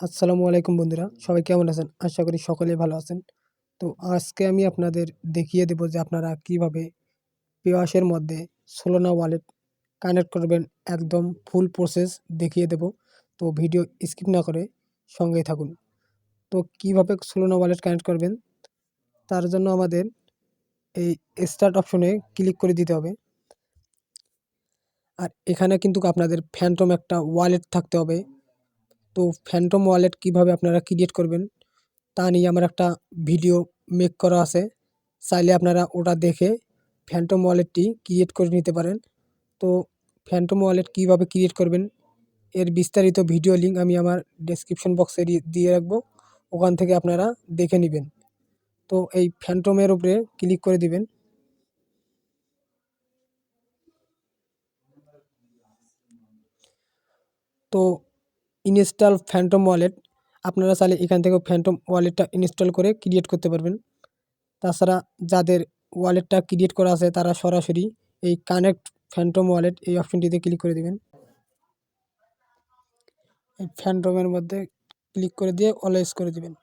আসসালামু আলাইকুম বন্ধুরা, সবাই কেমন আছেন? আশা করি সকলেই ভালো আছেন। তো আজকে আমি আপনাদের দেখিয়ে দেব যে আপনারা কীভাবে পিওয়াসের মধ্যে সোলোনা ওয়ালেট কানেক্ট করবেন, একদম ফুল প্রসেস দেখিয়ে দেব। তো ভিডিও স্কিপ না করে সঙ্গেই থাকুন। তো কীভাবে সোলোনা ওয়ালেট কানেক্ট করবেন? তার জন্য আমাদের এই স্টার্ট অপশনে ক্লিক করে দিতে হবে। আর এখানে কিন্তু আপনাদের ফ্যান্টম একটা ওয়ালেট থাকতে হবে। তো ফ্যান্টম ওয়ালেট কীভাবে আপনারা ক্রিয়েট করবেন, তা নিয়ে আমার একটা ভিডিও মেক করা আছে। চাইলে আপনারা ওটা দেখে ফ্যান্টম ওয়ালেটটি ক্রিয়েট করে নিতে পারেন। তো ফ্যান্টম ওয়ালেট কীভাবে ক্রিয়েট করবেন, এর বিস্তারিত ভিডিও লিঙ্ক আমি আমার ডেসক্রিপশন বক্সে দিয়ে রাখব। ওখান থেকে আপনারা দেখে নেবেন। তো এই ফ্যান্টমের উপরে ক্লিক করে দিবেন। তো ইনস্টল ফ্যান্টম ওয়ালেট। আপনারা চাইলে এখান থেকে ফ্যান্টম ওয়ালেটটা ইনস্টল করে ক্রিয়েট করতে পারবেন। তাছাড়া যাদের ওয়ালেটটা ক্রিয়েট করা আছে, তারা সরাসরি এই কানেক্ট ফ্যান্টম ওয়ালেট এই অপশনটিতে ক্লিক করে দেবেন। এই ফ্যান্টমের মধ্যে ক্লিক করে দিয়ে অলওয়েজ করে দেবেন।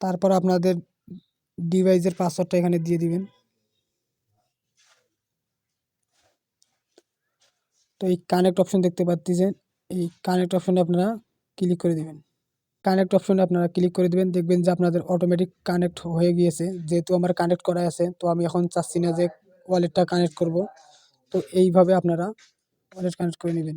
তারপর আপনাদের ডিভাইসের পাসওয়ার্ডটা এখানে দিয়ে দিবেন। তো এই কানেক্ট অপশন দেখতে পাচ্ছেন, এই কানেক্ট অপশনে আপনারা ক্লিক করে দিবেন। কানেক্ট অপশনে আপনারা ক্লিক করে দিবেন, দেখবেন যে আপনাদের অটোমেটিক কানেক্ট হয়ে গিয়েছে। যেহেতু আমার কানেক্ট করা আছে, তো আমি এখন চাচ্ছি না যে ওয়ালেটটা কানেক্ট করব। তো এইভাবে আপনারা ওয়ালেট কানেক্ট করে নেবেন।